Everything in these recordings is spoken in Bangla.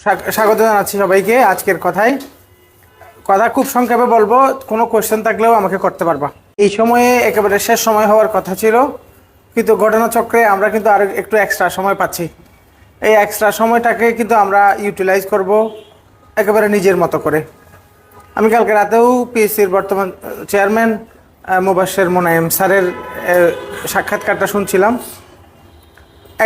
স্বাগ- স্বাগত জানাচ্ছি সবাইকে আজকের কথায়। কথা খুব সংক্ষেপে বলব, কোনো কোয়েশ্চেন থাকলেও আমাকে করতে পারবা। এই সময়ে একেবারে শেষ সময় হওয়ার কথা ছিল, কিন্তু ঘটনাচক্রে আমরা কিন্তু আরও একটু এক্সট্রা সময় পাচ্ছি। এই এক্সট্রা সময়টাকে কিন্তু আমরা ইউটিলাইজ করব একেবারে নিজের মতো করে। আমি কালকে রাতেও পিএসসির বর্তমান চেয়ারম্যান মুবাসের মোনায়েম স্যারের সাক্ষাৎকারটা শুনছিলাম।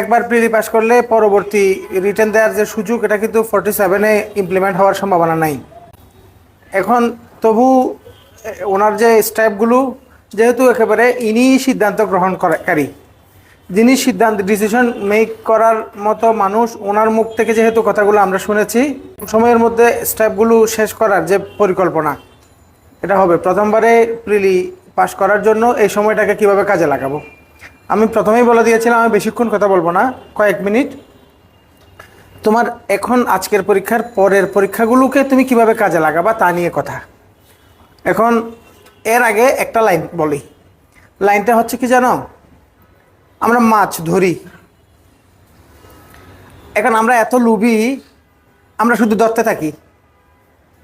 একবার প্রিলি পাস করলে পরবর্তী রিটার্ন দেওয়ার যে সুযোগ, এটা কিন্তু ফর্টি সেভেনে ইমপ্লিমেন্ট হওয়ার সম্ভাবনা নাই। এখন তবু ওনার যে স্টেপগুলো যেহেতু একেবারে ইনি সিদ্ধান্ত গ্রহণ করাকারী যিনি সিদ্ধান্ত ডিসিশন মেক করার মতো মানুষ, ওনার মুখ থেকে যেহেতু কথাগুলো আমরা শুনেছি, সময়ের মধ্যে স্টেপগুলো শেষ করার যে পরিকল্পনা, এটা হবে প্রথমবারে প্রিলি পাস করার জন্য এই সময়টাকে কীভাবে কাজে লাগাবো। আমি প্রথমেই বলে দিয়েছিলাম, আমি বেশিক্ষণ কথা বলব না, কয়েক মিনিট। তোমার এখন আজকের পরীক্ষার পরের পরীক্ষাগুলোকে তুমি কীভাবে কাজে লাগাবা তা নিয়ে কথা। এখন এর আগে একটা লাইন বলি। লাইনটা হচ্ছে কি জানো? আমরা মাছ ধরি। এখন আমরা এত লুবি, আমরা শুধু ধরতে থাকি।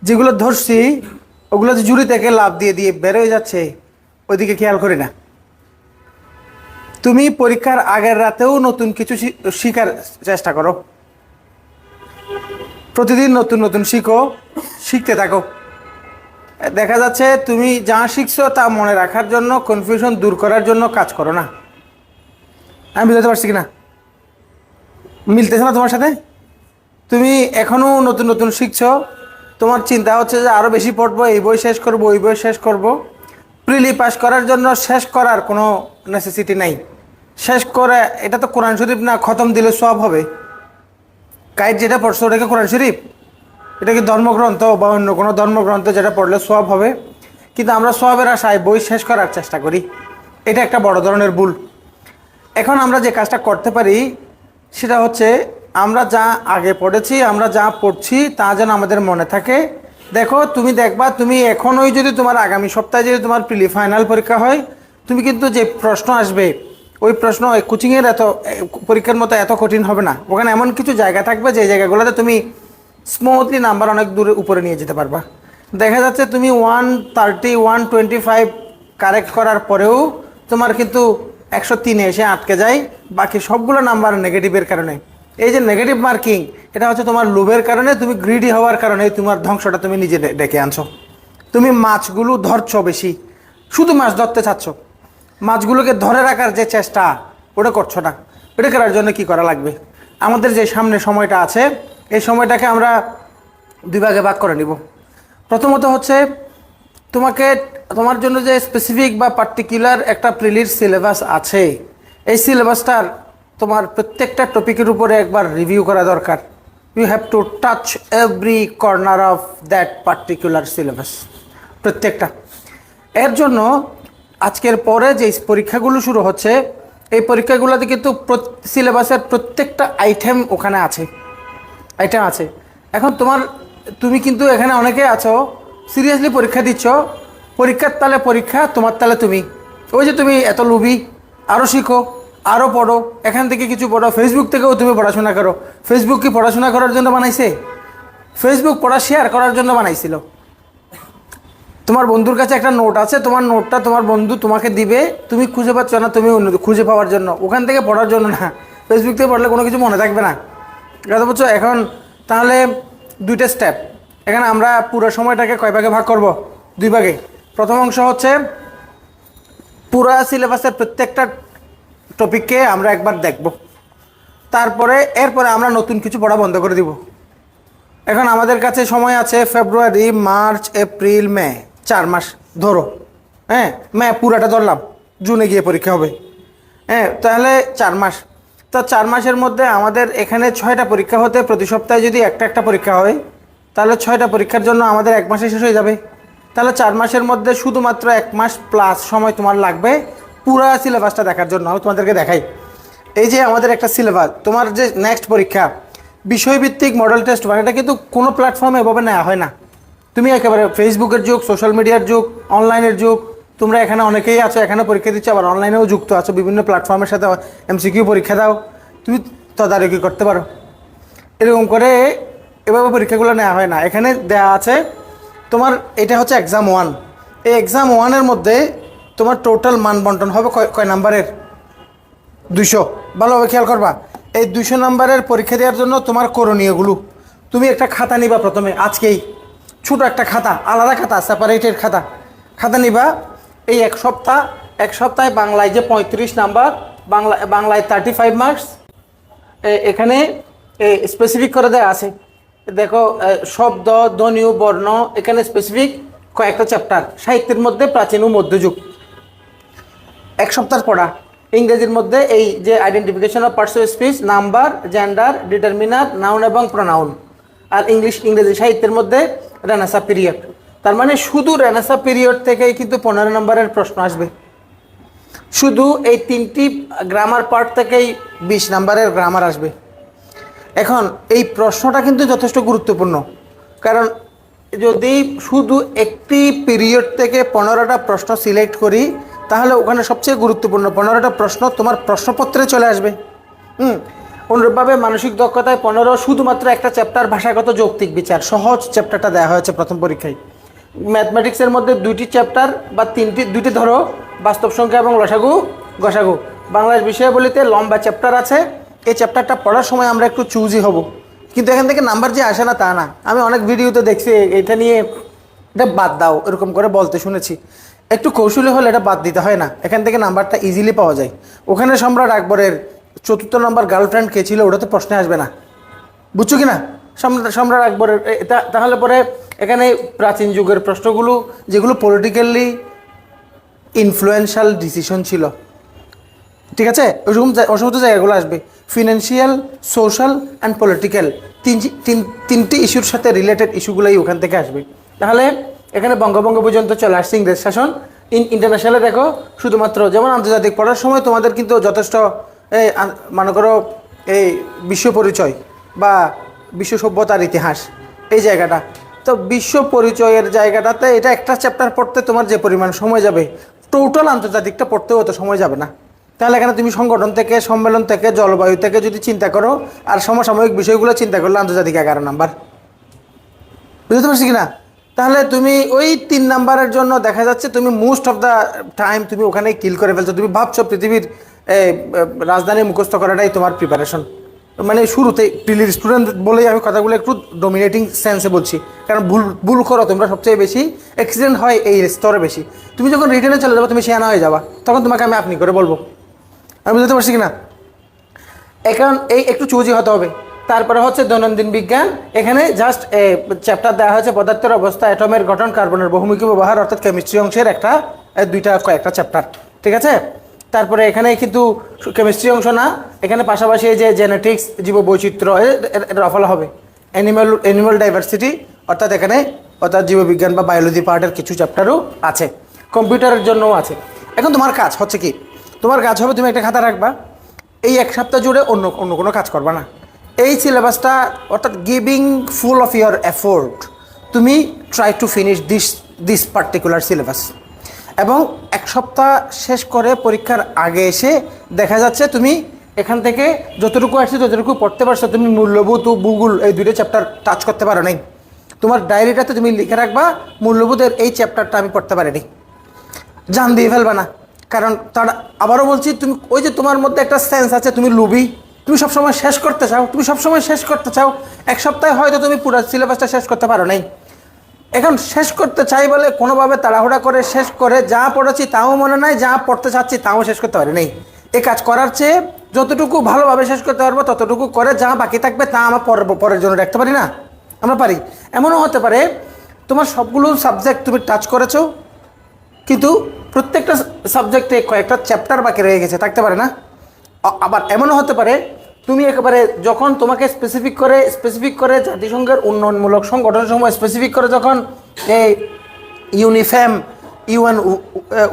যেগুলো ধরছি, ওগুলো যে জুড়ি থেকে লাভ দিয়ে দিয়ে বেরোয় যাচ্ছে, ওইদিকে খেয়াল করি না। তুমি পরীক্ষার আগের রাতেও নতুন কিছু শিখার চেষ্টা করো। প্রতিদিন নতুন নতুন শিখো, শিখতে থাকো। দেখা যাচ্ছে তুমি যা শিখছো তা মনে রাখার জন্য কনফিউশন দূর করার জন্য কাজ করো না। আমি বুঝতে পারছি কি না মিলতেছে না তোমার সাথে? তুমি এখনও নতুন নতুন শিখছো। তোমার চিন্তা হচ্ছে যে আরও বেশি পড়ব, এই বই শেষ করব, ওই বই শেষ করব। প্রিলি পাস করার জন্য শেষ করার কোনো নেসেসিটি নাই। শেষ করে, এটা তো কোরআন শরীফ না, খতম দিলে সব হবে। গাইড যেটা পড়ছো ওটাকে কোরআন শরীফ? এটা কি ধর্মগ্রন্থ বা অন্য কোনো ধর্মগ্রন্থ যেটা পড়লে সব হবে? কিন্তু আমরা সবের আশায় বই শেষ করার চেষ্টা করি। এটা একটা বড় ধরনের ভুল। এখন আমরা যে কাজটা করতে পারি, সেটা হচ্ছে আমরা যা আগে পড়েছি, আমরা যা পড়ছি, তা যেন আমাদের মনে থাকে। দেখো, তুমি দেখবা, তুমি এখনই যদি তোমার আগামী সপ্তাহে যদি তোমার প্রিলি ফাইনাল পরীক্ষা হয়, তুমি কিন্তু যে প্রশ্ন আসবে ওই প্রশ্ন, ওই কোচিংয়ের এত পরীক্ষার মতো এত কঠিন হবে না। ওখানে এমন কিছু জায়গা থাকবে যে জায়গাগুলোতে তুমি স্মুথলি নাম্বার অনেক দূরে উপরে নিয়ে যেতে পারবা। দেখা যাচ্ছে তুমি one thirty one twenty five correct করার পরেও তোমার কিন্তু একশো তিনে এসে আটকে যায়, বাকি সবগুলো নাম্বার নেগেটিভের কারণে। এই যে নেগেটিভ মার্কিং এটা হচ্ছে তোমার লোভের কারণে, তুমি গ্রিডি হওয়ার কারণে তোমার ধ্বংসটা তুমি নিজে ডেকে আনছো। তুমি মাছগুলো ধরছো বেশি, শুধু মাছ ধরতে চাচ্ছ। মাছগুলোকে ধরে রাখার যে চেষ্টা, ওটা করছ না। ওটা করার জন্য কি করা লাগবে? আমাদের যে সামনে সময়টা আছে, এই সময়টাকে আমরা দুই ভাগে ভাগ করে নিব। প্রথমত হচ্ছে, তোমাকে, তোমার জন্য যে স্পেসিফিক বা পার্টিকুলার একটা প্রিলির সিলেবাস আছে, এই সিলেবাসটার তোমার প্রত্যেকটা টপিকের উপরে একবার রিভিউ করা দরকার। You have to touch every corner of that particular syllabus প্রত্যেকটা। এর জন্য আজকের পরে যে পরীক্ষাগুলো শুরু হচ্ছে, এই পরীক্ষাগুলোতে কিন্তু সিলেবাসের প্রত্যেকটা আইটেম ওখানে আছে আইটেম আছে। এখন তোমার, তুমি কিন্তু এখানে অনেকে আছো সিরিয়াসলি পরীক্ষা দিচ্ছ, পরীক্ষার তালে পরীক্ষা, তোমার তালে তুমি। ওই যে তুমি এত লুবি আরও শিখো আরও পড়ো, এখান থেকে কিছু পড়ো ফেসবুক থেকেও তুমি পড়াশোনা করো। ফেসবুক কি পড়াশোনা করার জন্য বানাইছে? ফেসবুক পড়া শেয়ার করার জন্য বানাইছিল। তোমার বন্ধুর কাছে একটা নোট আছে, তোমার নোটটা তোমার বন্ধু তোমাকে দিবে, তুমি খুঁজে পাচ্ছ না, তুমি অন্য খুঁজে পাওয়ার জন্য। ওখান থেকে পড়ার জন্য না ফেসবুক থেকে পড়লে কোনো কিছু মনে থাকবে না। কথা বলছো? এখন তাহলে দুইটা স্টেপ এখানে আমরা পুরো সময়টাকে কয় ভাগে ভাগ করব? দুই ভাগে। প্রথম অংশ হচ্ছে, পুরো সিলেবাসের প্রত্যেকটা টপিককে আমরা একবার দেখব। তারপরে, এরপরে আমরা নতুন কিছু পড়া বন্ধ করে দিব। এখন আমাদের কাছে সময় আছে ফেব্রুয়ারি, মার্চ, এপ্রিল, মে। চার মাস ধরো হ্যাঁ? মে, পুরাটা ধরলাম, জুনে গিয়ে পরীক্ষা হবে। হ্যাঁ তাহলে চার মাস। তো চার মাসের মধ্যে আমাদের এখানে ছয়টা পরীক্ষা হতে প্রতি সপ্তাহে যদি একটা একটা পরীক্ষা হয়, তাহলে ছয়টা পরীক্ষার জন্য আমাদের এক মাসে শেষ হয়ে যাবে। তাহলে চার মাসের মধ্যে শুধুমাত্র এক মাস প্লাস সময় তোমার লাগবে পুরা সিলেবাসটা দেখার জন্য। আমি তোমাদেরকে দেখাই। এই যে আমাদের একটা সিলেবাস তোমার যে নেক্সট পরীক্ষা, বিষয়ভিত্তিক মডেল টেস্ট এটা কিন্তু কোনো প্ল্যাটফর্মে এভাবে নেওয়া হয় না। তুমি একেবারে ফেসবুকের যুগ সোশ্যাল মিডিয়ার যুগ অনলাইনের যুগ, তোমরা এখানে অনেকেই আছো, এখানে পরীক্ষা দিচ্ছ, আবার অনলাইনেও যুক্ত আছো, বিভিন্ন প্ল্যাটফর্মের সাথে এমসিকিউ পরীক্ষা দাও, তুমি তদারকি করতে পারো। এরকম করে এভাবে পরীক্ষাগুলো নেওয়া হয় না। এখানে দেওয়া আছে, তোমার এটা হচ্ছে এক্সাম ওয়ান এই এক্সাম ওয়ানের মধ্যে তোমার টোটাল মান বন্টন হবে কয় কয় নাম্বারের দুইশো। ভালোভাবে খেয়াল করবা। এই দুইশো নাম্বারের পরীক্ষা দেওয়ার জন্য তোমার করণীয়গুলো। তুমি একটা খাতা নিবা প্রথমে, আজকেই। ছোটো একটা খাতা, আলাদা খাতা সেপারেটেড খাতা। খাতা নিবা, এই এক সপ্তাহ, এক সপ্তাহে বাংলায় যে পঁয়ত্রিশ নাম্বার, বাংলা, বাংলায় থার্টি ফাইভ মার্কস এখানে স্পেসিফিক করে দেওয়া আছে। দেখো শব্দ ধ্বনিও বর্ণ, এখানে স্পেসিফিক কয়েকটা চ্যাপ্টার সাহিত্যের মধ্যে প্রাচীন ও মধ্যযুগ। এক সপ্তাহ পড়া। ইংরেজির মধ্যে এই যে identification of parts of speech number gender determiner noun এবং প্রনাউন আর ইংলিশ, ইংরেজি সাহিত্যের মধ্যে রেনাসা পিরিয়ড তার মানে শুধু রেনাসা পিরিয়ড থেকেই কিন্তু পনেরো নম্বরের প্রশ্ন আসবে। শুধু এই তিনটি গ্রামার পার্ট থেকেই বিশ নাম্বারের গ্রামার আসবে। এখন এই প্রশ্নটা কিন্তু যথেষ্ট গুরুত্বপূর্ণ। কারণ যদি শুধু একটি পিরিয়ড থেকে পনেরোটা প্রশ্ন সিলেক্ট করি, তাহলে ওখানে সবচেয়ে গুরুত্বপূর্ণ পনেরোটা প্রশ্ন তোমার প্রশ্নপত্রে চলে আসবে। হুম? অনুরূপভাবে মানসিক দক্ষতায় পনেরো শুধুমাত্র একটা চ্যাপ্টার ভাষাগত যৌক্তিক বিচার। সহজ চ্যাপ্টারটা দেওয়া হয়েছে প্রথম পরীক্ষায়। ম্যাথমেটিক্সের মধ্যে দুইটি চ্যাপ্টার বা তিনটি, দুইটি ধরো, বাস্তব সংখ্যা এবং লসাগু, গসাগু। বাংলাদেশ বিষয়াবলিতে লম্বা চ্যাপ্টার আছে। এই চ্যাপ্টারটা পড়ার সময় আমরা একটু চুজই হব। কিন্তু এখান থেকে নাম্বার যে আসে না, তা না। আমি অনেক ভিডিওতে দেখছি, এটা নিয়ে এটা বাদ দাও, এরকম করে বলতে শুনেছি। একটু কৌশলী হলে এটা বাদ দিতে হয় না। এখান থেকে নাম্বারটা ইজিলি পাওয়া যায়। ওখানে সম্রাট আকবরের চতুর্থ নম্বর গার্লফ্রেন্ড কে ছিল ওটা তো প্রশ্নে আসবে না। বুঝছ কি না? সম্রাট সম্রাট আকবরের তাহলে পরে এখানে প্রাচীন যুগের প্রশ্নগুলো, যেগুলো পলিটিক্যালি ইনফ্লুয়েন্সিয়াল ডিসিশন ছিল। ঠিক আছে? ওরকম জা- ওই জায়গাগুলো আসবে। ফিনান্সিয়াল সোশ্যাল অ্যান্ড পলিটিক্যাল তিন তিন, তিনটি ইস্যুর সাথে রিলেটেড ইস্যুগুলোই ওখান থেকে আসবে। তাহলে এখানে বঙ্গভঙ্গ পর্যন্ত চলে আসছে ইংরেজ শাসন। ইন ইন্টারন্যাশনালে দেখো, শুধুমাত্র যেমন আন্তর্জাতিক পড়ার সময় তোমাদের কিন্তু যথেষ্ট এই মনে করো এই বিশ্ব পরিচয় বা বিশ্ব সভ্যতার ইতিহাস, এই জায়গাটা। তো বিশ্ব পরিচয়ের জায়গাটাতে এটা একটা চ্যাপ্টার পড়তে তোমার যে পরিমাণ সময় যাবে টোটাল আন্তর্জাতিকটা পড়তেও অত সময় যাবে না। তাহলে এখানে তুমি সংগঠন থেকে, সম্মেলন থেকে, জলবায়ু থেকে যদি চিন্তা করো, আর সমসাময়িক বিষয়গুলো চিন্তা করলে আন্তর্জাতিক এগারো নাম্বার। বুঝতে পারছি কি না তাহলে তুমি ওই তিন নাম্বারের জন্য দেখা যাচ্ছে তুমি মোস্ট অফ দ্য টাইম তুমি ওখানে কিল করে ফেলছো। তুমি ভাবছ পৃথিবীর রাজধানী মুখস্থ করাটাই তোমার প্রিপারেশন মানে শুরুতে প্রিলির স্টুডেন্ট বলেই আমি কথাগুলো একটু ডোমিনেটিং সেন্সে বলছি। কারণ ভুল ভুল করো, তোমরা সবচেয়ে বেশি অ্যাক্সিডেন্ট হয় এই স্তরে বেশি। তুমি যখন রিটার্নে চলে যাব, তুমি শেয়ানা হয়ে যাবা। তখন তোমাকে আমি আপনি করে বলব। আমি বুঝতে পারছি কি না এখন এই একটু চুজি হতে হবে। তারপরে হচ্ছে দৈনন্দিন বিজ্ঞান। এখানে জাস্ট চ্যাপ্টার দেওয়া হয়েছে, পদার্থের অবস্থা অ্যাটমের গঠন কার্বনের বহুমুখী ব্যবহার, অর্থাৎ কেমিস্ট্রি অংশের একটা দুইটা, কয়েকটা চ্যাপ্টার ঠিক আছে? তারপরে এখানে কিন্তু কেমিস্ট্রি অংশ না, এখানে পাশাপাশি যে জেনেটিক্স জীব বৈচিত্র্য এটা রফলা হবে। অ্যানিম্যাল অ্যানিম্যাল ডাইভার্সিটি অর্থাৎ এখানে অর্থাৎ জীববিজ্ঞান বা বায়োলজি পার্টের কিছু চ্যাপ্টারও আছে। কম্পিউটারের জন্যও আছে। এখন তোমার কাজ হচ্ছে কি? তোমার কাজ হবে তুমি একটা খাতা রাখবা, এই এক সপ্তাহ জুড়ে অন্য অন্য কোনো কাজ করবা না। এই সিলেবাসটা অর্থাৎ giving full of your effort তুমি try to finish this this particular syllabus এবং এক সপ্তাহ শেষ করে পরীক্ষার আগে এসে দেখা যাচ্ছে তুমি এখান থেকে যতটুকু আসছে ততটুকু পড়তে পারছ। তুমি মূল্যবোধ ও ভূগোল এই দুটো চ্যাপ্টার টাচ করতে পারো নাই। তোমার ডায়েরিটাতে তুমি লিখে রাখবা, মূল্যবোধের এই চ্যাপ্টারটা আমি পড়তে পারিনি। জান দিয়ে ফেলবে না। কারণ তারা আবারও বলছি, তুমি ওই যে তোমার মধ্যে একটা সেন্স আছে, তুমি লুবি তুমি সবসময় শেষ করতে চাও, তুমি সবসময় শেষ করতে চাও। এক সপ্তাহে হয়তো তুমি পুরো সিলেবাসটা শেষ করতে পারো নাই। এখন শেষ করতে চাই বলে কোনোভাবে তাড়াহুড়া করে শেষ করে যা পড়েছি তাও মনে নাই, যা পড়তে চাচ্ছি তাও শেষ করতে পারি নেই। এ কাজ করার চেয়ে যতটুকু ভালোভাবে শেষ করতে পারব, ততটুকু করে যা বাকি থাকবে তা আমার পরের পরের জন্য রাখতে পারি না। আমরা পারি। এমনও হতে পারে তোমার সবগুলো সাবজেক্ট তুমি টাচ করেছ, কিন্তু প্রত্যেকটা সাবজেক্টে কয়েকটা চ্যাপ্টার বাকি রয়ে গেছে, থাকতে পারে না। আবার এমনও হতে পারে তুমি একেবারে যখন তোমাকে স্পেসিফিক করে স্পেসিফিক করে জাতিসংঘের উন্নয়নমূলক সংগঠন সময় স্পেসিফিক করে যখন এই ইউনিফেম ইউএন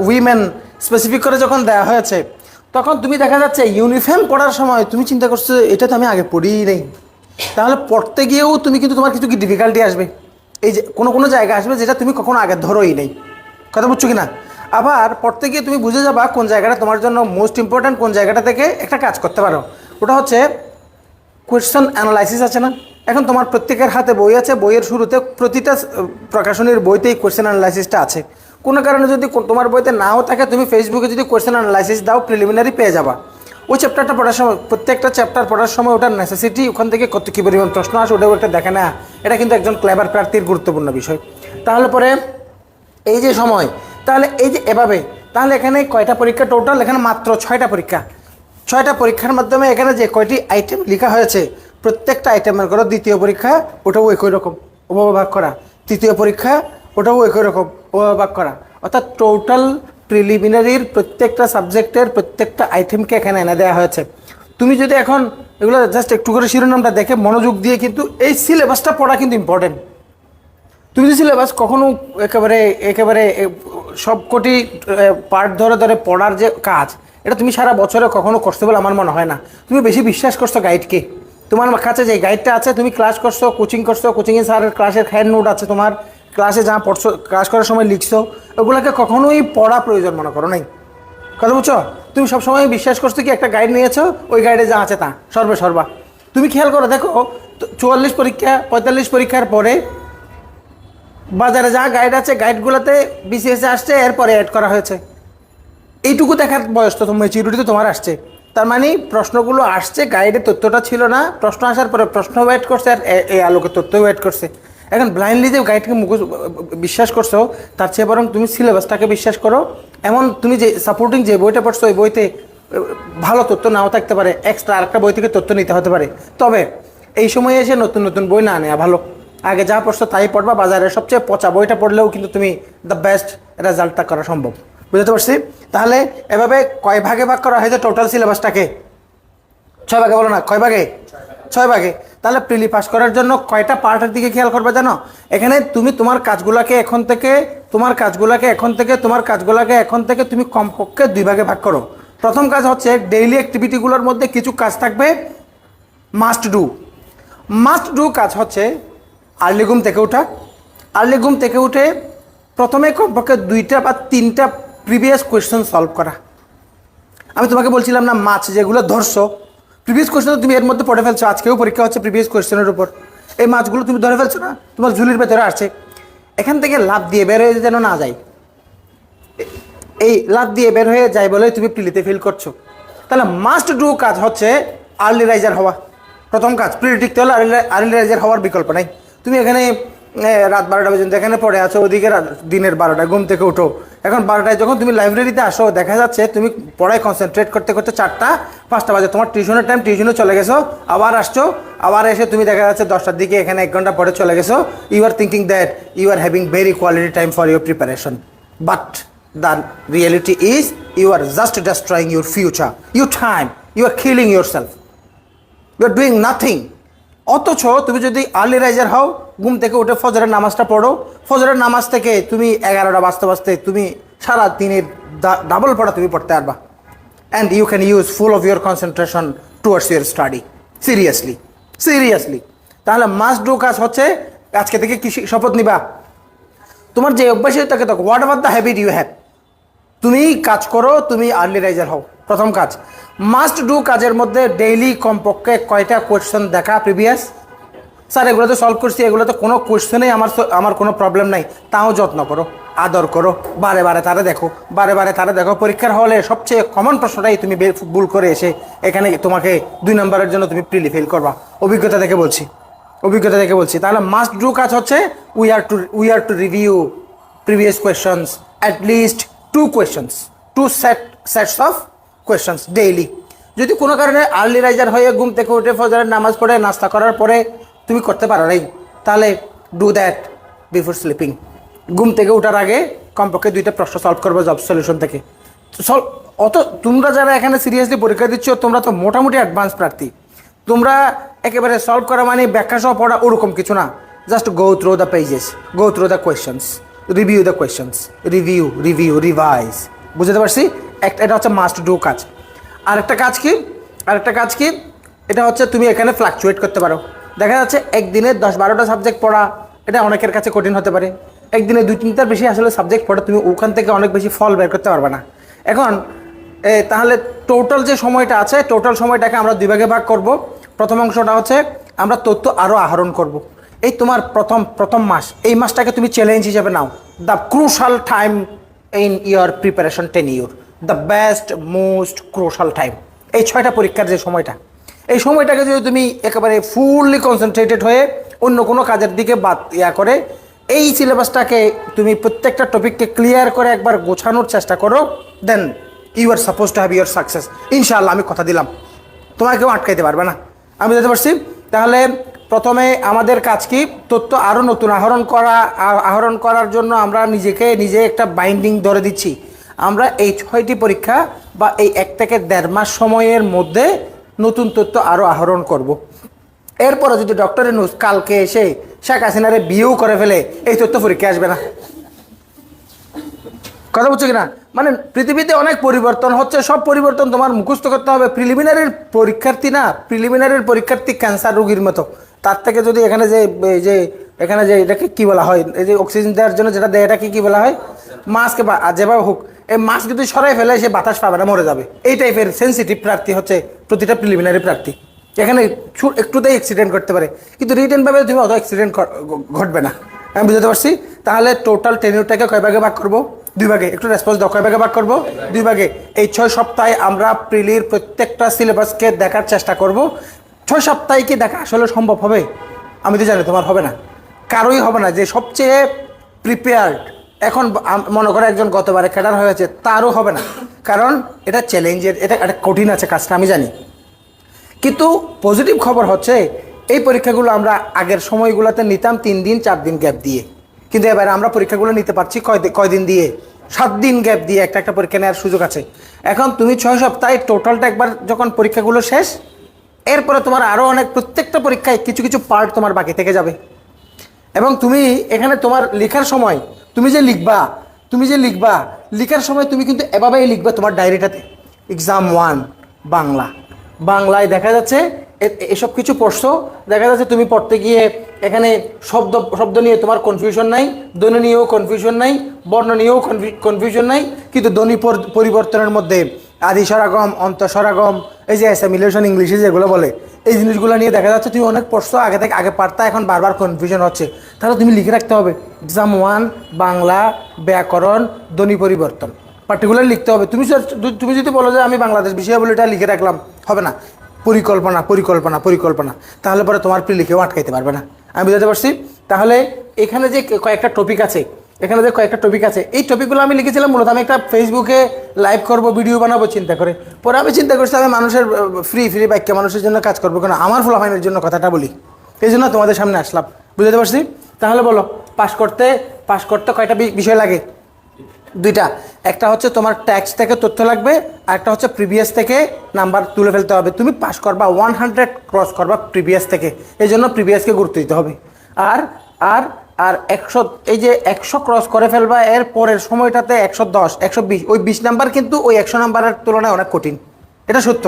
উইমেন স্পেসিফিক করে যখন দেওয়া হয়েছে, তখন তুমি দেখা যাচ্ছে ইউনিফর্ম পড়ার সময় তুমি চিন্তা করছ এটা তো আমি আগে পড়িই নেই। তাহলে পড়তে গিয়েও তুমি কিন্তু তোমার কিছু কি ডিফিকাল্টি আসবে। এই যে কোনো কোনো জায়গা আসবে যেটা তুমি কখনো আগে ধরোই নেই। কথা বুঝছ কি না আবার পড়তে গিয়ে তুমি বুঝে যাবা কোন জায়গাটা তোমার জন্য মোস্ট ইম্পর্ট্যান্ট কোন জায়গাটা থেকে একটা কাজ করতে পারো। ওটা হচ্ছে কোয়েশ্চন অ্যানালাইসিস আছে না? এখন তোমার প্রত্যেকের হাতে বই আছে, বইয়ের শুরুতে প্রতিটা প্রকাশনীর বইতেই কোয়েশ্চেন অ্যানালাইসিসটা আছে। কোনো কারণে যদি তোমার বইতে নাও থাকে, তুমি ফেসবুকে যদি কোয়েশ্চেন অ্যানালাইসিস দাও প্রিলিমিনারি পেয়ে যাবা। ওই চ্যাপ্টারটা পড়ার সময়, প্রত্যেকটা চ্যাপ্টার পড়ার সময় ওটার নেসেসিটি ওখান থেকে কত কী পরিমাণ প্রশ্ন আসে, ওটাও একটা দেখে না এটা কিন্তু একজন ক্লেবার প্রার্থীর গুরুত্বপূর্ণ বিষয়। তাহলে পরে, এই যে সময়, তাহলে এই যে এভাবে, তাহলে এখানে কয়টা পরীক্ষা টোটাল এখানে মাত্র ছয়টা পরীক্ষা। ছয়টা পরীক্ষার মাধ্যমে এখানে যে কয়টি আইটেম লেখা হয়েছে, প্রত্যেকটা আইটেমের করো দ্বিতীয় পরীক্ষা, ওটাও একই রকম। উপভাগ করা। তৃতীয় পরীক্ষা, ওটাও একই রকম। উপভাগ করা। অর্থাৎ টোটাল প্রিলিমিনারির প্রত্যেকটা সাবজেক্টের প্রত্যেকটা আইটেমকে এখানে এনে দেওয়া হয়েছে। তুমি যদি এখন এগুলো জাস্ট একটু করে শিরোনামটা দেখে মনোযোগ দিয়ে কিন্তু এই সিলেবাসটা পড়া কিন্তু ইম্পর্টেন্ট তুমি যদি সিলেবাস কখনো একেবারে একেবারে সবকটি পার্ট ধরে ধরে পড়ার যে কাজ এটা তুমি সারা বছরে কখনো করতে বলে আমার মনে হয় না। তুমি বেশি বিশ্বাস করছ গাইডকে তোমার কাছে যে গাইডটা আছে, তুমি ক্লাস করছ কোচিং করছ কোচিংয়ে স্যারের ক্লাসের হ্যান্ড নোট আছে তোমার। ক্লাসে যা পড়ছো ক্লাস করার সময় লিখছো, ওগুলোকে কখনোই পড়া প্রয়োজন মনে করো নাই। কথা বুঝছ? তুমি সবসময় বিশ্বাস করছ কি একটা গাইড নিয়েছো, ওই গাইডে যা আছে তা, সর্বে সর্বা। তুমি খেয়াল করো, দেখো, চুয়াল্লিশ পরীক্ষা, পঁয়তাল্লিশ পরীক্ষার পরে বাজারে যা গাইড আছে গাইডগুলোতে বিসিএস আসছে, এরপরে অ্যাড করা হয়েছে। এইটুকু দেখার বয়স তো তোমার মেচিউরিটি তো তোমার আসছে। তার মানে প্রশ্নগুলো আসছে গাইডে তথ্যটা ছিল না। প্রশ্ন আসার পরে প্রশ্ন ওয়েট করছে আর এই আলোকে তথ্য ওয়েট করছে। এখন ব্লাইন্ডলি যে গাইডকে মুখোশ বিশ্বাস করছ, তার চেয়ে বরং তুমি সিলেবাসটাকে বিশ্বাস করো। এমন তুমি যে সাপোর্টিং যে বইটা পড়ছো, ওই বইতে ভালো তথ্য নাও থাকতে পারে। এক্সট্রা আরেকটা বই থেকে তথ্য নিতে হতে পারে। তবে এই সময়ে এসে নতুন নতুন বই না নেওয়া ভালো। আগে যা পড়ছো তাই পড়বা, বাজারে সবচেয়ে পচা বইটা পড়লেও কিন্তু তুমি দ্য বেস্ট রেজাল্টটা করা সম্ভব। বুঝতে পারছি? তাহলে এভাবে কয় ভাগে ভাগ করা হয়েছে টোটাল সিলেবাসটাকে ছয় ভাগে, বলো না, কয় ভাগে? ছয় ভাগে। তাহলে প্রিলি পাস করার জন্য কয়টা পার্টের দিকে খেয়াল করবে জানো? এখানে তুমি তোমার কাজগুলোকে এখন থেকে, তোমার কাজগুলোকে এখন থেকে, তোমার কাজগুলোকে এখন থেকে তুমি কমপক্ষে দুই ভাগে ভাগ করো। প্রথম কাজ হচ্ছে ডেইলি অ্যাক্টিভিটিগুলোর মধ্যে কিছু কাজ থাকবে মাস্ট ডু মাস্ট ডু কাজ হচ্ছে আর্লি ঘুম থেকে ওঠা। আর্লি ঘুম থেকে উঠে প্রথমে কমপক্ষে দুইটা বা তিনটা প্রিভিয়াস কোয়েশ্চেন সলভ করা। আমি তোমাকে বলছিলাম না মাছ যেগুলো ধরছো। প্রিভিয়াস কোয়েশ্চেন তুমি এর মধ্যে পড়ে ফেলছো, আজকেও পরীক্ষা হচ্ছে প্রিভিয়াস কোয়েশ্চেনের উপর। এই মাছগুলো তুমি ধরে ফেলছো না, তোমার ঝুলির ভেতরে আসছে। এখান থেকে লাভ দিয়ে বের হয়ে যেন না যায়। এই লাভ দিয়ে বের হয়ে যায় বলে তুমি প্রিলিতে ফিল করছ। তাহলে মাস্ট ডু কাজ হচ্ছে আর্লি রাইজার হওয়া। প্রথম কাজ প্রিলি টিকতে হলে আর্লি রাইজার হওয়ার বিকল্প নাই। তুমি এখানে রাত বারোটা পর্যন্ত এখানে পড়ে আছো, ওদিকে দিনের বারোটায় ঘুম থেকে উঠো। এখন বারোটায় যখন তুমি লাইব্রেরিতে আসো, দেখা যাচ্ছে তুমি পড়ায় কনসেন্ট্রেট করতে করতে চারটা, পাঁচটা বাজে। তোমার টিউশনের টাইম টিউশনে চলে গেছো, আবার আসছো, আবার এসে তুমি দেখা যাচ্ছে দশটার দিকে এখানে এক ঘণ্টা পরে চলে গেছো। You are thinking that you are having very quality time for your preparation but the reality is you are just destroying your future, your time. You are yourself you are doing nothing. অথচ তুমি যদি আর্লি রাইজার হও, ঘুম থেকে উঠে ফজরের নামাজটা পড়ো। ফজরের নামাজ থেকে তুমি এগারোটা বাজতে বাজতে তুমি সারা দিনের ডাবল পড়া তুমি পড়তে পারবা। And you can use full of your concentration towards your study seriously seriously তাহলে মাস্ট ডু কাজ হচ্ছে আজকে থেকে কি শপথ নিবা? তোমার যে অভ্যাসই থাকে তখন whatever the habit you have তুমি কাজ করো, তুমি আর্লি রাইজার হও। প্রথম কাজ। মাস্ট ডু কাজের মধ্যে ডেইলি কমপক্ষে কয়টা কোয়েশ্চেন দেখা প্রিভিয়াস স্যার এগুলোতে সলভ করছি, এগুলোতে কোনো কোয়েশ্চেনেই আমার আমার কোনো প্রবলেম নাই। তাও যত্ন করো, আদর করো, বারে বারে তারা দেখো, বারে বারে তারা দেখো। পরীক্ষার হলে সবচেয়ে কমন প্রশ্নটাই তুমি ভুল করে এসে এখানে তোমাকে দুই নম্বরের জন্য তুমি প্রিলি ফেল করবা। অভিজ্ঞতা থেকে বলছি, অভিজ্ঞতা থেকে বলছি। তাহলে মাস্ট ডু কাজ হচ্ছে we are to we are to review previous questions at least two questions two set sets of questions daily যদি কোনো কারণে আর্লি রাইজার হয়ে ঘুম থেকে উঠে ফজরের নামাজ পড়ে, নাস্তা করার পরে তুমি করতে পারো নাই তাহলে ডু দ্যাট বিফোর স্লিপিং ঘুম থেকে ওঠার আগে কমপক্ষে দুইটা প্রশ্ন সলভ করব জব সলিউশন থেকে। সল অত তোমরা যারা এখানে সিরিয়াসলি পরীক্ষা দিচ্ছ, তোমরা তো মোটামুটি অ্যাডভান্স প্রার্থী। তোমরা একেবারে সলভ করা মানে ব্যাখ্যা সহ পড়া ওরকম কিছু না। Just go through the pages go through the questions review the questions review review revise বুঝতে পারছি? একটা, এটা হচ্ছে মাস্ট ডু কাজ। আরেকটা কাজ কি? আরেকটা কাজ কি? এটা হচ্ছে তুমি এখানে ফ্লাকচুয়েট করতে পারো। দেখা যাচ্ছে একদিনে দশ বারোটা সাবজেক্ট পড়া, এটা অনেকের কাছে কঠিন হতে পারে। একদিনে দুই তিনটার বেশি আসলে সাবজেক্ট পড়া, তুমি ওখান থেকে অনেক বেশি ফল বের করতে পারবে না। এখন তাহলে টোটাল যে সময়টা আছে টোটাল সময়টাকে আমরা দুই ভাগে ভাগ করব। প্রথম অংশটা হচ্ছে আমরা তথ্য আরও আহরণ করব। এই তোমার প্রথম প্রথম মাস, এই মাসটাকে তুমি চ্যালেঞ্জ হিসেবে নাও। The crucial time in your preparation ten your the best most crucial time এই ছয়টা পরীক্ষার যে সময়টা, এই সময়টাকে যদি তুমি একেবারে ফুললি কনসেন্ট্রেটেড হয়ে অন্য কোনো কাজের দিকে বাদ ইয়া করে, এই সিলেবাসটাকে তুমি প্রত্যেকটা টপিককে ক্লিয়ার করে একবার গোছানোর চেষ্টা করো then you are suppose to have your success ইনশাআল্লাহ, আমি কথা দিলাম। তোমাকে কেউ আটকাইতে পারবে না। আমি বুঝতে পারছি, তাহলে প্রথমে আমাদের কাজ কি? তথ্য আরও নতুন আহরণ করা আহরণ করার জন্য আমরা নিজেকে নিজে একটা বাইন্ডিং ধরে দিচ্ছি। আমরা এই ছয়টি পরীক্ষা বা এই এক থেকে দেড় মাস সময়ের মধ্যে নতুন তথ্য আরও আহরণ করব। এরপরে যদি ডক্টরের নিউজ কালকে এসে শেখ হাসিনারে বিয়েও করে ফেলে, এই তথ্য পরীক্ষা আসবে না। কথা বলছো কিনা? মানে পৃথিবীতে অনেক পরিবর্তন হচ্ছে, সব পরিবর্তন তোমার মুখস্থ করতে হবে। প্রিলিমিনারির পরীক্ষার্থী না, প্রিলিমিনারির পরীক্ষার্থী ক্যান্সার রোগীর মতো। তার থেকে যদি এখানে যে যে, এখানে যে এটাকে কী বলা হয়? এই যে অক্সিজেন দেওয়ার জন্য যেটা দেয়, এটাকে কী বলা হয়? মাস্ক যেভাবে হোক, এই মাস্ক যদি সরাই ফেলে, সে বাতাস পাবে না, মরে যাবে। এই টাইপের সেন্সিটিভ প্রার্থী হচ্ছে প্রতিটা প্রিলিমিনারি প্রার্থী। এখানে একটুতেই অ্যাক্সিডেন্ট করতে পারে। কিন্তু রিটার্ন ভাবে তুমি অত অ্যাক্সিডেন্ট ঘটবে না, আমি বুঝতে পারছি? তাহলে টোটাল টেনিউরটাকে কয় ভাগে ভাগ করব? দুই ভাগে। একটু রেসপন্স দাও, কয় ভাগে ভাগ করব? দুই ভাগে। এই ছয় সপ্তাহে আমরা প্রিলির প্রত্যেকটা সিলেবাসকে দেখার চেষ্টা করব। ছয় সপ্তাহে কি দেখা আসলে সম্ভব হবে? আমি তো জানি, তোমার হবে না। কারোই হবে না। যে সবচেয়ে প্রিপেয়ার্ড এখন মনে করে একজন গতবারে ক্যাডার হয়েছে তারও হবে না। কারণ এটা চ্যালেঞ্জের, এটা একটা কঠিন আছে কাজটা, আমি জানি। কিন্তু পজিটিভ খবর হচ্ছে, এই পরীক্ষাগুলো আমরা আগের সময়গুলোতে নিতাম তিন দিন, চার দিন গ্যাপ দিয়ে। কিন্তু এবারে আমরা পরীক্ষাগুলো নিতে পারছি কয় কয়দিন দিয়ে? সাত দিন গ্যাপ দিয়ে একটা একটা পরীক্ষা নেওয়ার সুযোগ আছে। এখন তুমি ছয় সপ্তাহে টোটালটা একবার যখন পরীক্ষাগুলো শেষ, এরপরে তোমার আরও অনেক প্রত্যেকটা পরীক্ষায় কিছু কিছু পার্ট তোমার বাকি থেকে যাবে। এবং তুমি এখানে তোমার লেখার সময় তুমি যে লিখবা, তুমি যে লিখবা, লিখার সময় তুমি কিন্তু এভাবেই লিখবা তোমার ডায়েরিটাতে। Exam one Bangla. বাংলায় দেখা যাচ্ছে এসব কিছু পড়ছো, দেখা যাচ্ছে তুমি পড়তে গিয়ে এখানে শব্দ শব্দ নিয়ে তোমার কনফিউশন নাই, ধ্বনি নিয়েও কনফিউশন নাই, বর্ণ নিয়েও কনফিউশন নাই, কিন্তু ধ্বনি পরিবর্তনের মধ্যে আদি সরাগম অন্ত সরাগম এই যে অ্যাসামিলেশন ইংলিশে যেগুলো বলে এই জিনিসগুলো নিয়ে দেখা যাচ্ছে তুমি অনেক পড়ছো, আগে থেকে আগে পারতা, এখন বারবার কনফিউশন হচ্ছে। তাহলে তুমি লিখে রাখতে হবে এক্সাম ওয়ান বাংলা, ব্যাকরণ, ধ্বনি পরিবর্তন। পার্টিকুলার লিখতে হবে। তুমি তুমি যদি বলো যে আমি বাংলাদেশ বিষয়াবলীটা লিখে রাখলাম, হবে না। পরিকল্পনা পরিকল্পনা পরিকল্পনা। তাহলে পরে তোমার প্রি লিখেও আটকাইতে পারবে না। আমি বুঝতে পারছি? তাহলে এখানে যে কয়েকটা টপিক আছে এখানে যে কয়েকটা টপিক আছে, এই টপিকগুলো আমি লিখেছিলাম, মূলত আমি একটা ফেসবুকে লাইভ করব ভিডিও বানাবো চিন্তা করে। পরে আমি চিন্তা করছি, আমি মানুষের ফ্রি ফ্রি বাক্যে মানুষের জন্য কাজ করব কেন? আমার ফলাফাইনের জন্য কথাটা বলি। এই জন্য তোমাদের সামনে আসলাম। বুঝতে পারছি? তাহলে বলো পাস করতে পাস করতে কয়টা বিষয় লাগে? দুইটা। একটা হচ্ছে তোমার ট্যাক্স থেকে তথ্য লাগবে, আর একটা হচ্ছে প্রিভিয়াস থেকে নাম্বার তুলে ফেলতে হবে। তুমি পাস করবা ওয়ান হান্ড্রেড ক্রস করবা প্রিভিয়াস থেকে। এই জন্য প্রিভিয়াসকে গুরুত্ব দিতে হবে। আর আর আর একশো, এই যে একশো ক্রস করে ফেলবা, এর পরের সময়টাতে একশো দশ, একশো বিশ। ওই বিশ নাম্বার কিন্তু ওই একশো নাম্বারের তুলনায় অনেক কঠিন। এটা সত্য।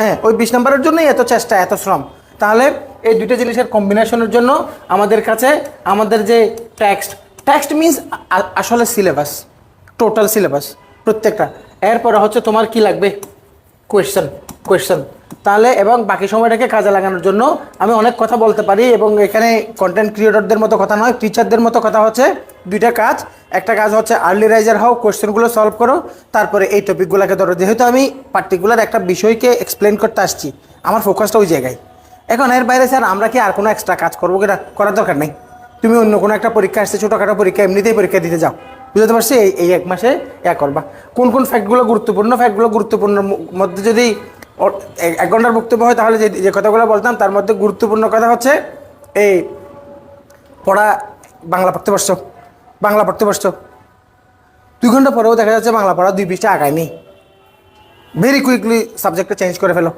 হ্যাঁ ওই বিশ নাম্বারের জন্যই এত চেষ্টা, এত শ্রম। তাহলে এই দুইটা জিনিসের কম্বিনেশনের জন্য আমাদের কাছে আমাদের যে টেক্সট টেক্সট মিনস আসলে সিলেবাস টোটাল সিলেবাস প্রত্যেকটা। এরপরে হচ্ছে তোমার কি লাগবে? কোয়েশ্চেন কোয়েশ্চেন তাহলে এবং বাকি সময়টাকে কাজে লাগানোর জন্য আমি অনেক কথা বলতে পারি এবং এখানে কন্টেন্ট ক্রিয়েটরদের মতো কথা নয় টিচারদের মতো কথা হচ্ছে দুইটা কাজ। একটা কাজ হচ্ছে আর্লি রাইজার হও কোয়েশ্চেনগুলো সলভ করো, তারপরে এই টপিকগুলোকে ধরো। যেহেতু আমি পার্টিকুলার একটা বিষয়কে এক্সপ্লেন করতে আসছি, আমার ফোকাসটা ওই জায়গায়। এখন এর বাইরে স্যার আমরা কি আর কোনো এক্সট্রা কাজ করব? কিনা করার দরকার নেই। তুমি অন্য কোনো একটা পরীক্ষা আসছে, ছোটোখাটো পরীক্ষা, এমনিতেই পরীক্ষা দিতে যাও। বুঝতে পারছি? এই এক মাসে ইয়া করবা কোন কোন ফ্যাক্টগুলো গুরুত্বপূর্ণ? ফ্যাক্টগুলো গুরুত্বপূর্ণ মধ্যে যদি এক- ঘণ্টার বক্তব্য হয়, তাহলে যে যে কথাগুলো বলতাম, তার মধ্যে গুরুত্বপূর্ণ কথা হচ্ছে, এই পড়া বাংলা পড়তে পারছ বাংলা পড়তে পারছ দুই ঘণ্টা পরেও দেখা যাচ্ছে বাংলা পড়া দুই পৃষ্ঠা আগায়নি। ভেরি কুইকলি সাবজেক্টটা চেঞ্জ করে ফেলো।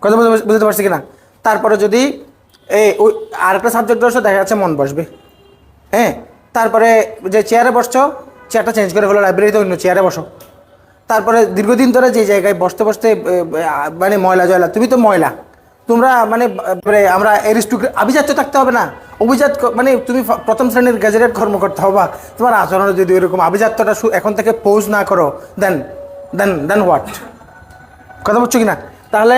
কথা বুঝতে পারছি কিনা? তারপরে যদি, এই ওই আরেকটা সাবজেক্ট বসো, দেখা যাচ্ছে মন বসবে। হ্যাঁ? তারপরে যে চেয়ারে বসছো চেয়ারটা চেঞ্জ করে ফেলো লাইব্রেরিতে অন্য চেয়ারে বসো। তারপরে দীর্ঘদিন ধরে যে জায়গায় বসতে বসতে মানে ময়লা জয়লা তুমি তো ময়লা। তোমরা মানে মানে আমরা এরিস্টুক্রেট আভিজাত্য থাকতে হবে না। অভিজাত মানে তুমি প্রথম শ্রেণির গ্যাজেটেড কর্মকর্তা হবা। তোমার আচরণ যদি এরকম আভিজাত্যটা এখন থেকে পোজ না করো দেন দেন দেন হোয়াট কথা বলছো কি না তাহলে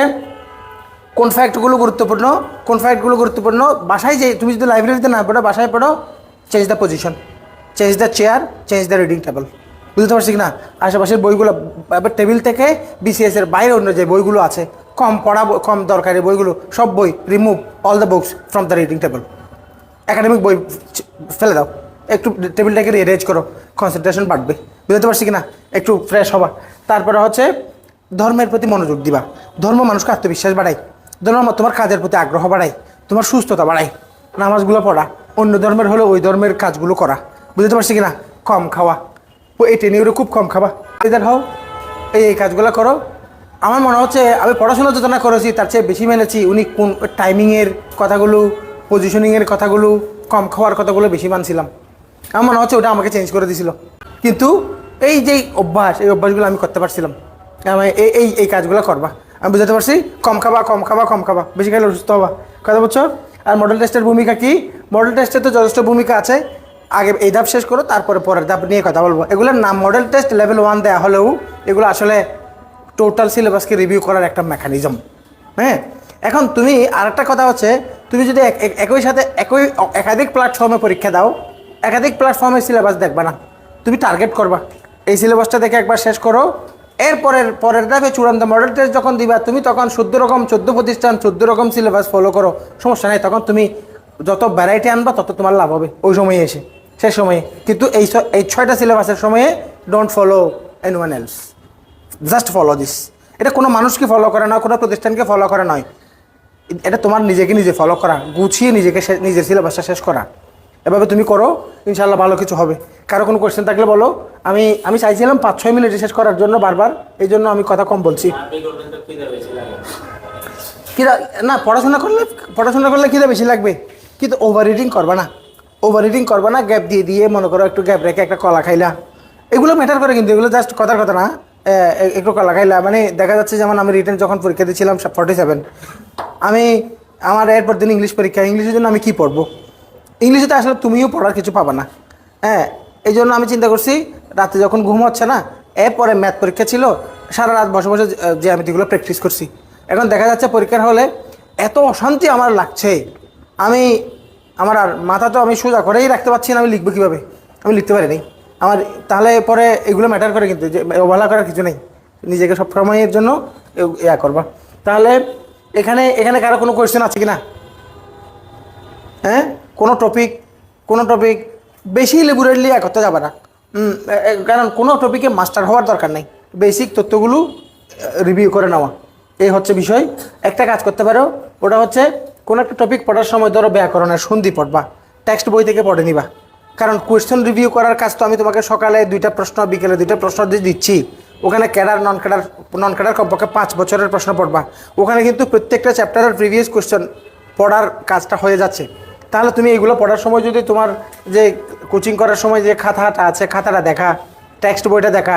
কোন ফ্যাক্টগুলো গুরুত্বপূর্ণ? কোন ফ্যাক্টগুলো গুরুত্বপূর্ণ? বাসায় যে, তুমি যদি লাইব্রেরিতে না পড়ো, বাসায় পড়ো change the position change the chair change the reading table বুঝতে পারছি না আশেপাশের বইগুলো এবার টেবিল থেকে বিসিএস এর বাইরে অন্য যে বইগুলো আছে, কম পড়া কম দরকারি বইগুলো, সব বই remove all the books from the reading table academic বই ফেলে দাও। একটু টেবিলটাকে রিঅ্যারেঞ্জ করো। কনসেন্ট্রেশন বাড়বে। বুঝতে পারছি কি না একটু ফ্রেশ হবা। তারপরে হচ্ছে ধর্মের প্রতি মনোযোগ দিবা। ধর্ম মানুষকে আত্মবিশ্বাস বাড়ায়। ধর্ম তোমার কাজের প্রতি আগ্রহ বাড়ায়। তোমার সুস্থতা বাড়ায়। নামাজগুলো পড়া। অন্য ধর্মের হলে ওই ধর্মের কাজগুলো করা। বুঝতে পারছি কি না কম খাওয়া। ও এই টেনিউরে খুব কম খাবা। এদের হও এই এই কাজগুলো করো। আমার মনে হচ্ছে আমি পড়াশোনা যত না করেছি, তার চেয়ে বেশি মেনেছি উনি কোন টাইমিংয়ের কথাগুলো পজিশনিংয়ের কথাগুলো, কম খাওয়ার কথাগুলো বেশি মানছিলাম। আমার মনে হচ্ছে ওটা আমাকে চেঞ্জ করে দিছিল। কিন্তু এই যে অভ্যাস, এই অভ্যাসগুলো আমি করতে পারছিলাম। আমি এই এই এই কাজগুলো করবা। আমি বুঝতে পারছি? কম খাবা কম খাবা কম খাবা। বেশি খেলে অসুস্থ হবা। কথা বলছো? আর মডেল টেস্টের ভূমিকা কি? মডেল টেস্টের তো যথেষ্ট ভূমিকা আছে। আগে এই ধাপ শেষ করো, তারপরে পরের ধাপ নিয়ে কথা বলব। এগুলোর নাম মডেল টেস্ট লেভেল ওয়ান দেওয়া হলেও এগুলো আসলে টোটাল সিলেবাসকে রিভিউ করার একটা মেকানিজম হ্যাঁ? এখন তুমি আরেকটা কথা হচ্ছে, তুমি যদি এক- এক- একই সাথে একই একাধিক প্ল্যাটফর্মে পরীক্ষা দাও, একাধিক প্ল্যাটফর্মের সিলেবাস দেখবা না। তুমি টার্গেট করবা। এই সিলেবাসটা দেখে একবার শেষ করো এরপরের পরের ধাপে চূড়ান্ত মডেল টেস্ট যখন দিবা, তুমি তখন চোদ্দ রকম, চোদ্দ প্রতিষ্ঠান, চোদ্দ রকম সিলেবাস ফলো করো। সমস্যা নেই, তখন তুমি যত ভ্যারাইটি আনবা, তত তোমার লাভ হবে। ওই সময়ে এসে সে সময়ে। কিন্তু এই এই ছয়টা সিলেবাসের সময়ে don't follow anyone else just follow this এটা কোনো মানুষকে ফলো করে না, কোনো প্রতিষ্ঠানকে ফলো করা নয়। এটা তোমার নিজেকে নিজে ফলো করা, গুছিয়ে নিজেকে নিজের সিলেবাসটা শেষ করা। এভাবে তুমি করো ইনশাল্লাহ ভালো কিছু হবে। কারও কোনো কোয়েশ্চেন থাকলে বলো। আমি আমি চাইছিলাম পাঁচ, ছয় মিনিট শেষ করার জন্য বারবার, এই জন্য আমি কথা কম বলছি। কিরা, না, পড়াশোনা করলে পড়াশোনা করলে খিদে বেশি লাগবে? কিন্তু ওভার রিডিং করবা না। ওভার রিডিং করবা না গ্যাপ দিয়ে দিয়ে মনে করো একটু গ্যাপ রেখে একটা কলা খাইলা। এগুলো ম্যাটার করে কিন্তু, এগুলো জাস্ট কথার কথা না। একটু কলা খাইলা। মানে দেখা যাচ্ছে যেমন আমি রিটার্ন যখন পরীক্ষা দিয়েছিলাম ফর্টি সেভেন আমি, আমার এরপর দিন ইংলিশ পরীক্ষা ইংলিশের জন্য আমি কি পড়ব? ইংলিশে তো আসলে তুমিও পড়ার কিছু পাবা না। হ্যাঁ এই জন্য আমি চিন্তা করছি, রাতে যখন ঘুম হচ্ছে না, এরপরে ম্যাথ পরীক্ষা ছিল, সারা রাত বসে বসে যে আমি জ্যামিতিগুলো প্র্যাকটিস করছি। এখন দেখা যাচ্ছে পরীক্ষার হলে এত অশান্তি আমার লাগছে। আমি, আমার আর মাথা তো আমি সোজা করেই রাখতে পারছি না, আমি লিখব কীভাবে? আমি লিখতে পারি নাই আমার, তাহলে পরে এগুলো ম্যাটার করে কিন্তু, যে অবহেলা করার কিছু নেই। নিজেকে সব সময়ের জন্য ইয়া করবা। তাহলে এখানে এখানে কারও কোনো কোয়েশ্চেন আছে কি না হ্যাঁ? কোনো টপিক কোনো টপিক বেশি লেবুরেটলি এক করতে যাবে না। কারণ কোনো টপিকে মাস্টার হওয়ার দরকার নেই। বেসিক তথ্যগুলো রিভিউ করে নেওয়া। এই হচ্ছে বিষয়। একটা কাজ করতে পারো, ওটা হচ্ছে কোনো একটা টপিক পড়ার সময় ধরো ব্যাকরণের সন্ধি পড়বা টেক্সট বই থেকে পড়ে নিবা। কারণ কোয়েশ্চেন রিভিউ করার কাজ তো আমি তোমাকে সকালে দুইটা প্রশ্ন, বিকেলে দুইটা প্রশ্ন দিয়ে দিচ্ছি। ওখানে cadre non cadre non cadre কমপক্ষে পাঁচ বছরের প্রশ্ন পড়বা। ওখানে কিন্তু প্রত্যেকটা চ্যাপ্টারের প্রিভিয়াস কোয়েশ্চেন পড়ার কাজটা হয়ে যাচ্ছে। তাহলে তুমি এগুলো পড়ার সময় যদি তোমার যে কোচিং করার সময় যে খাতাটা আছে, খাতাটা দেখা টেক্সট বইটা দেখা,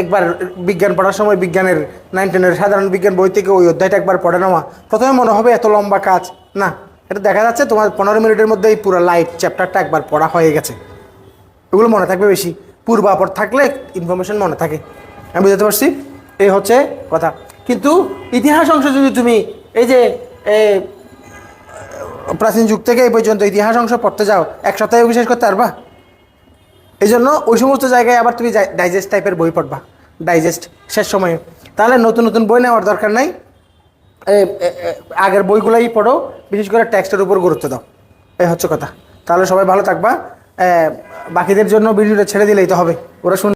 একবার বিজ্ঞান পড়ার সময় বিজ্ঞানের নাইন টেনের সাধারণ বিজ্ঞান বই থেকে ওই অধ্যায়টা একবার পড়ে নেওয়া প্রথমে মনে হবে এত লম্বা কাজ। না, এটা দেখা যাচ্ছে তোমার পনেরো মিনিটের মধ্যেই পুরো লাইট চ্যাপ্টারটা একবার পড়া হয়ে গেছে। এগুলো মনে থাকবে বেশি। পূর্বাপর থাকলে ইনফরমেশন মনে থাকে। আমি বুঝতে পারছি? এই হচ্ছে কথা। কিন্তু ইতিহাস অংশ যদি তুমি এই যে প্রাচীন যুগ থেকে এই পর্যন্ত ইতিহাস অংশ পড়তে যাও। এক সপ্তাহে বিশেষ করতে পারবা। এই জন্য ওই সমস্ত জায়গায় আবার তুমি ডাইজেস্ট টাইপের বই পড়বা। ডাইজেস্ট শেষ সময়ে। তাহলে নতুন নতুন বই নেওয়ার দরকার নাই। আগের বইগুলোই পড়ো। বিশেষ করে টেক্সটের উপর গুরুত্ব দাও। এই হচ্ছে কথা। তাহলে সবাই ভালো থাকবা। বাকিদের জন্য ভিডিওটা ছেড়ে দিলেই তো হবে। ওরা শুনবে।